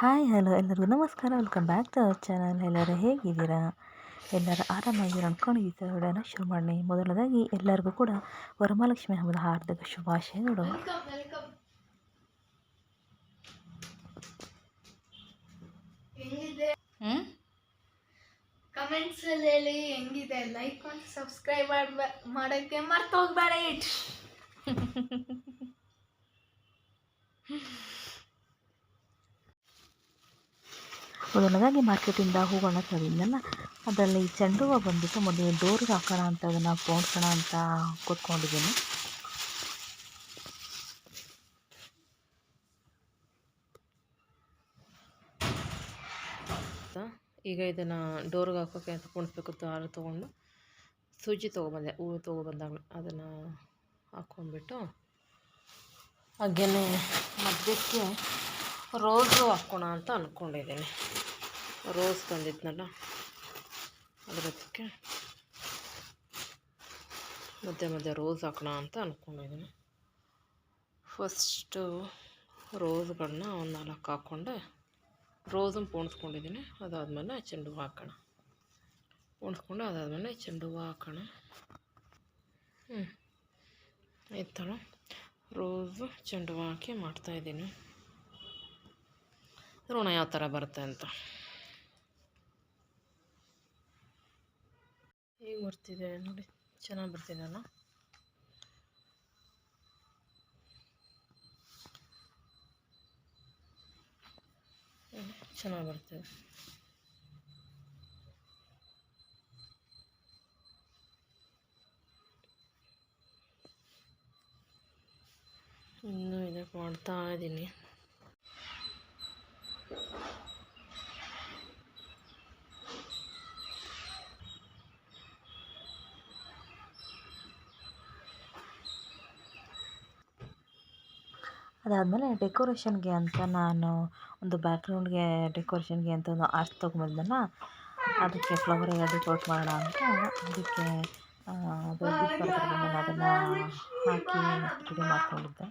Hi hello ಎಲ್ಲರಿಗೂ ನಮಸ್ಕಾರ. Welcome back to our channel ಎಲ್ಲರೂ ಹೇಗಿದ್ದೀರಾ? ಎಲ್ಲರೂ ಆರಾಮಾಗಿ ಅಂದ್ಕೊಂಡು ಈ ವಿಡಿಯೋನ ಶುರು ಮಾಡಿ ಮೊದಲದಾಗಿ ಎಲ್ಲರಿಗೂ ಕೂಡ ವರಮಹಾಲಕ್ಷ್ಮಿ ಹಬ್ಬದ ಹಾರ್ದಿಕ ಶುಭಾಶಯಗಳು ವೆಲ್ಕಮ್ ವೆಲ್ಕಮ್ ಕಮೆಂಟ್ಸ್ ಅಲ್ಲಿ ಹೇಳಿ ಹೆಂಗಿದೆ? ಲೈಕ್ ಮಾಡಿ ಸಬ್ಸ್ಕ್ರೈಬ್ ಮಾಡೋಕ್ಕೆ ಮರ್ತೋಗ್ಬೇಡಿ ಮೊದಲನೇದಾಗಿ ಮಾರ್ಕೆಟಿಂದ ಹೂಗಳನ್ನ ತಂದಿದ್ನಲ್ಲ ಅದರಲ್ಲಿ ಚೆಂಡು ಹೂವು ಬಂದುಬಿಟ್ಟು ಮೊದಲು ಡೋರ್ಗೆ ಹಾಕೋಣ ಅಂತ ಅದನ್ನು ಪೋಣಿಸೋಣ ಅಂತ ಕೂತ್ಕೊಂಡಿದ್ದೀನಿ. ಈಗ ಇದನ್ನು ಡೋರ್ಗೆ ಹಾಕೋಕ್ಕೆ ಅಂತ ಕುಣಿಸ್ಬೇಕು ದಾರ ತೊಗೊಂಡು ಸೂಜಿ ತೊಗೊಬಂದೆ, ಹೂವು ತೊಗೊಬಂದಾಗ ಅದನ್ನು ಹಾಕ್ಕೊಂಡ್ಬಿಟ್ಟು ಹಾಗೇನೆ ಮಧ್ಯಕ್ಕೆ ರೋಸು ಹಾಕೋಣ ಅಂತ ಅಂದ್ಕೊಂಡಿದ್ದೀನಿ ರೋಸ್ ತಂದಿದ್ನಲ್ಲ ಅದಕ್ಕೆ ಮಧ್ಯೆ ಮಧ್ಯೆ ರೋಸ್ ಹಾಕೋಣ ಅಂತ ಅಂದ್ಕೊಂಡಿದ್ದೀನಿ ಫಸ್ಟು ರೋಸ್ಗಳನ್ನ ಒಂದು ನಾಲ್ಕು ಹಾಕ್ಕೊಂಡೆ, ರೋಸನ್ನು ಪೋಣಿಸ್ಕೊಂಡಿದ್ದೀನಿ, ಅದಾದಮೇಲೆ ಚೆಂಡು ಹೂವು ಹಾಕೋಣ. ಪೋಣಿಸ್ಕೊಂಡು ಅದಾದಮೇಲೆ ಚೆಂಡು ಹೂವು ಹಾಕೋಣ. ಹ್ಞೂ ಈ ರೋಸು ಚೆಂಡು ಹೂವು ಹಾಕಿ ಮಾಡ್ತಾಯಿದ್ದೀನಿ ನೋಡೋಣ ಯಾವ ಥರ ಬರುತ್ತೆ ಅಂತ. ಹೇಗೆ ಬರ್ತಿದೆ ನೋಡಿ ಚೆನ್ನಾಗಿ ಬರ್ತಿದೆಯಲ್ಲ ಚೆನ್ನಾಗಿ ಬರ್ತದೆ ಇನ್ನೂ ಇದಕ್ಕೆ ಮಾಡ್ತಾ ಇದ್ದೀನಿ ಅದಾದಮೇಲೆ ಡೆಕೋರೇಷನ್ಗೆ ಅಂತ ನಾನು ಒಂದು ಬ್ಯಾಕ್ಗ್ರೌಂಡ್ಗೆ ಡೆಕೋರೇಷನ್ಗೆ ಅಂತ ಒಂದು ಆರ್ಚ್ ತೊಗೊಂಬಂದಲ್ಲ ಅದಕ್ಕೆ ಫ್ಲವರ್ ಎಲ್ಲ ಡೆಕೋರೇಟ್ ಮಾಡೋಣ ಅಂತ ಅದಕ್ಕೆ ಅದನ್ನು ಹಾಕಿ ರೆಡಿ ಮಾಡಿಕೊಂಡಿದ್ದೆ.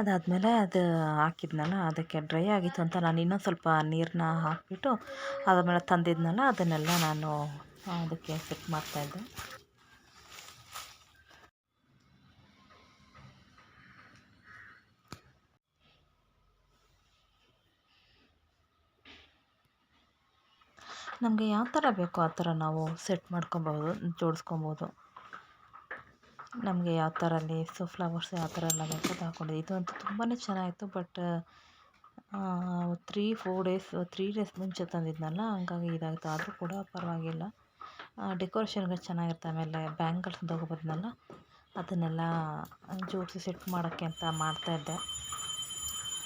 ಅದಾದಮೇಲೆ ಅದು ಹಾಕಿದ್ನಲ್ಲ, ಅದಕ್ಕೆ ಡ್ರೈ ಆಗಿತ್ತು ಅಂತ ನಾನು ಇನ್ನೊಂದು ಸ್ವಲ್ಪ ನೀರನ್ನ ಹಾಕಿಬಿಟ್ಟು ಅದಾದಮೇಲೆ ತಂದಿದ್ನಲ್ಲ, ಅದನ್ನೆಲ್ಲ ನಾನು ಅದಕ್ಕೆ ಸೆಟ್ ಮಾಡ್ತಾಯಿದ್ದೆ ನಮಗೆ ಯಾವ ಥರ ಬೇಕೋ ಆ ಥರ ನಾವು ಸೆಟ್ ಮಾಡ್ಕೊಬೋದು, ಜೋಡಿಸ್ಕೊಬೋದು. ನಮಗೆ ಯಾವ ಥರ ಲೇಸು ಫ್ಲವರ್ಸ್ ಯಾವ ಥರ ಎಲ್ಲ ಬೇಕೋ ಅದು ಇದು ಅಂತೂ ತುಂಬಾ ಚೆನ್ನಾಗಿತ್ತು, but three four days three days ಮುಂಚೆ ತಂದಿದ್ನಲ್ಲ, ಹಂಗಾಗಿ ಇದಾಯಿತು ಆದರೂ ಕೂಡ ಪರವಾಗಿಲ್ಲ. ಡೆಕೋರೇಷನ್ಗೆ ಚೆನ್ನಾಗಿರುತ್ತೆ, ಆಮೇಲೆ ಬ್ಯಾಂಗಲ್ಸ್ ತೊಗೊಬಂದ್ನಲ್ಲ ಅದನ್ನೆಲ್ಲ ಜೋಡಿಸಿ ಸೆಟ್ ಮಾಡೋಕ್ಕೆ ಅಂತ ಮಾಡ್ತಾಯಿದ್ದೆ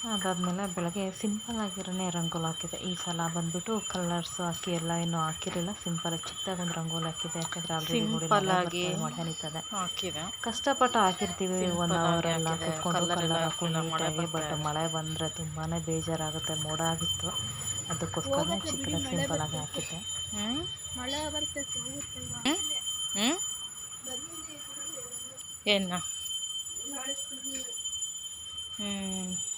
ಅದಾದಮೇಲೆ ಬೆಳಗ್ಗೆ ಸಿಂಪಲ್ ಆಗಿರೋನೇ ರಂಗೋಲಿ ಹಾಕಿದೆ. ಈ ಸಲ ಬಂದ್ಬಿಟ್ಟು ಕಲರ್ಸ್ ಹಾಕಿ ಎಲ್ಲ ಏನು ಹಾಕಿರಲಿಲ್ಲ. ಸಿಂಪಲ್ ಚಿಕ್ಕದಾಗಿ ಒಂದು ರಂಗೋಲಿ ಹಾಕಿದೆ. ಯಾಕಂದರೆ ಆಲ್ರೆಡಿ ನೋಡಿ ಮಳೆ ನಿಂತದೆ. ಹಾಕಿದೆ. ಕಷ್ಟಪಟ್ಟು ಹಾಕಿರ್ತೀವಿ. ಒನ್ ಅವರ್ ಎಲ್ಲ ಕೂತ್ಕೊಂಡು ಕಲರ್ ಹಾಕೊಂಡು ನೀಟಾಗಿ ಬಟ್ ಮಳೆ ಬಂದರೆ ತುಂಬಾ ಬೇಜಾರಾಗುತ್ತೆ. ಮೋಡ ಆಗಿತ್ತು. ಅದಕ್ಕೋಸ್ಕರ ಚಿಕ್ಕದಾಗಿ ಸಿಂಪಲ್ ಆಗಿ ಹಾಕಿದ್ದೆ. ಏನ? ಹ್ಞೂ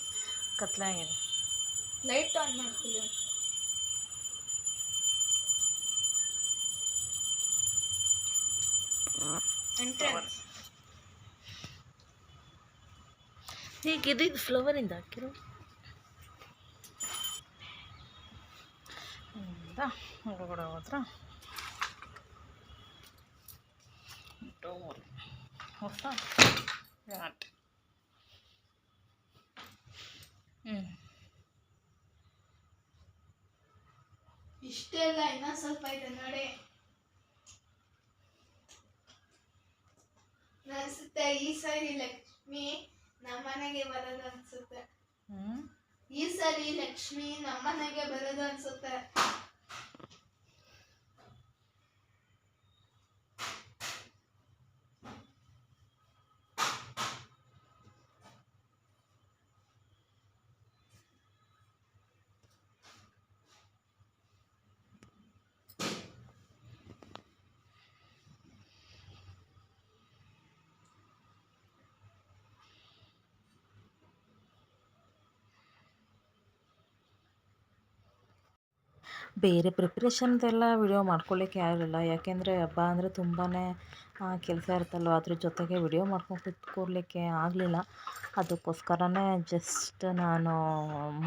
ಕತ್ಲಾಗಿದೆ ಲೈಟ್ ಆನ್ ಮಾಡ್ತೀವಿ ಎಂಟ್ರೆನ್ಸ್ ಈಗ ಇದು ಫ್ಲವರ್ ಫ್ಲವರಿಂದ ಹಾಕಿರೋ? ಹೊರಗಡೆ ಹೋದ್ರ. ಡೋರ್ ಹೊಸ. ಮ್ಯಾಟ್ ಹ್ಞೂ ಇಷ್ಟೇ ಇಲ್ಲ ಇನ್ನೂ ಸ್ವಲ್ಪ ಇದೆ ನೋಡಿ. ಅನ್ಸುತ್ತೆ ಈ ಸಾರಿ ಲಕ್ಷ್ಮಿ ನಮ್ಮನೆಗೆ ಬರೋದು ಅನ್ಸುತ್ತೆ. ಈ ಸಾರಿ ಲಕ್ಷ್ಮಿ ನಮ್ಮನೆಗೆ ಬರೋದು ಅನ್ಸುತ್ತೆ. ಬೇರೆ ಪ್ರಿಪ್ರೇಷನ್ದೆಲ್ಲ ವಿಡಿಯೋ ಮಾಡ್ಕೊಳ್ಳಿಕ್ಕೆ ಆಗಲಿಲ್ಲ ಯಾಕೆಂದರೆ ಹಬ್ಬ ಅಂದರೆ ತುಂಬಾ ಕೆಲಸ ಇರುತ್ತಲ್ವ? ಅದ್ರ ಜೊತೆಗೆ ವಿಡಿಯೋ ಮಾಡ್ಕೊಂಡು ಕುತ್ಕೊಳ್ಲಿಕ್ಕೆ ಆಗಲಿಲ್ಲ. ಅದಕ್ಕೋಸ್ಕರನೇ ಜಸ್ಟ್ ನಾನು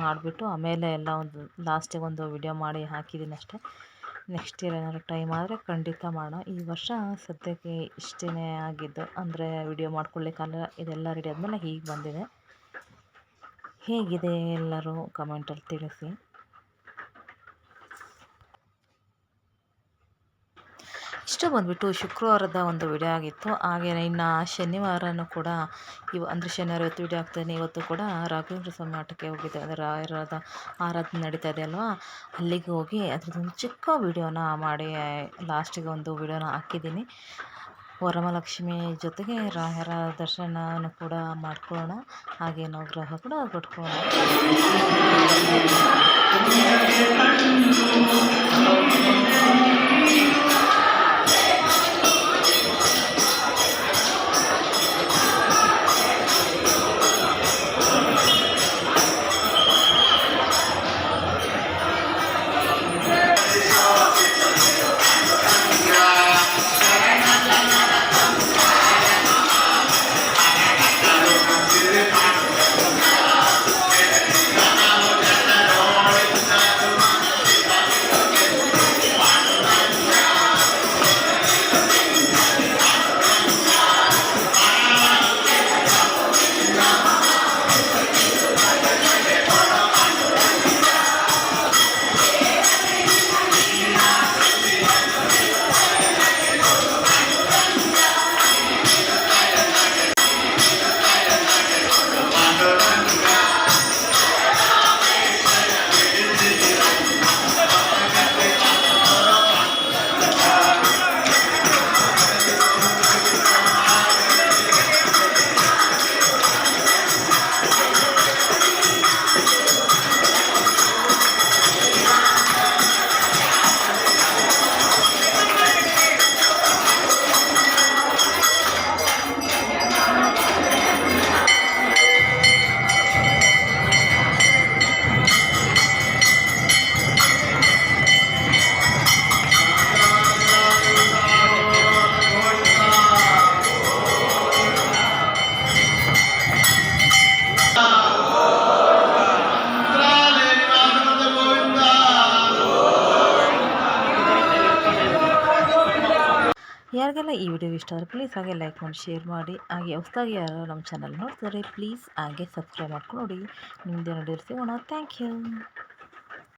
ಮಾಡಿಬಿಟ್ಟು ಆಮೇಲೆ ಎಲ್ಲ ಒಂದು ಲಾಸ್ಟಿಗೆ ಒಂದು ವಿಡಿಯೋ ಮಾಡಿ ಹಾಕಿದ್ದೀನಿ ಅಷ್ಟೇ. ನೆಕ್ಸ್ಟ್ ಇಯರ್ ಏನಾದ್ರು ಟೈಮ್ ಆದರೆ ಖಂಡಿತ ಮಾಡೋಣ. ಈ ವರ್ಷ ಸದ್ಯಕ್ಕೆ ಇಷ್ಟೇ ಆಗಿದ್ದು. ಅಂದರೆ ವಿಡಿಯೋ ಮಾಡ್ಕೊಳ್ಳಿಕ್ಕಲ್ಲ ಇದೆಲ್ಲ ರೆಡಿ ಆದಮೇಲೆ ಹೀಗೆ ಬಂದಿದೆ. ಹೇಗಿದೆ ಎಲ್ಲರೂ ಕಮೆಂಟಲ್ಲಿ ತಿಳಿಸಿ. ಇಷ್ಟು ಬಂದುಬಿಟ್ಟು ಶುಕ್ರವಾರದ ಒಂದು ವಿಡಿಯೋ ಆಗಿತ್ತು. ಹಾಗೆ ಇನ್ನು ಶನಿವಾರನೂ ಕೂಡ ಇವು, ಅಂದರೆ ಶನಿವಾರ ಇವತ್ತು ವಿಡಿಯೋ ಆಗ್ತಾನೆ ಇವತ್ತು ಕೂಡ ರಾಘವೇಂದ್ರ ಸ್ವಾಮಿ ಆಟಕ್ಕೆ ಹೋಗಿದ್ದೆ. ಅಂದರೆ ರಾಯರದ ಆರಾಧನೆ ನಡೀತಾ ಇದೆ ಅಲ್ವಾ? ಅಲ್ಲಿಗೆ ಹೋಗಿ ಅದ್ರದ್ದೊಂದು ಚಿಕ್ಕ ವಿಡಿಯೋನ ಮಾಡಿ ಲಾಸ್ಟಿಗೆ ಒಂದು ವಿಡಿಯೋನ ಹಾಕಿದ್ದೀನಿ. ವರಮಹಾಲಕ್ಷ್ಮಿ ಜೊತೆಗೆ ರಾಯರ ದರ್ಶನವನ್ನು ಕೂಡ ಮಾಡ್ಕೊಳ್ಳೋಣ. ಹಾಗೆ ಗ್ರಹ ಕೂಡ ಕೊಟ್ಕೊಳ್ಳೋಣ. ಯಾರಿಗೆಲ್ಲ ಈ ವಿಡಿಯೋ ಇಷ್ಟ ಆದರೆ ಪ್ಲೀಸ್ ಹಾಗೆ ಲೈಕ್ ಮಾಡಿ ಶೇರ್ ಮಾಡಿ, ಹಾಗೆ ಹೊಸದಾಗಿ ಯಾರು ನಮ್ಮ ಚಾನಲ್ ನೋಡ್ತಾರೆ ಪ್ಲೀಸ್ ಹಾಗೆ ಸಬ್ಸ್ಕ್ರೈಬ್ ಮಾಡ್ಕೊಂಡು ನೋಡಿ. ನಿಮ್ಮದೇ ನೋಡಿರ್ತೀವಿ ಥ್ಯಾಂಕ್ ಯು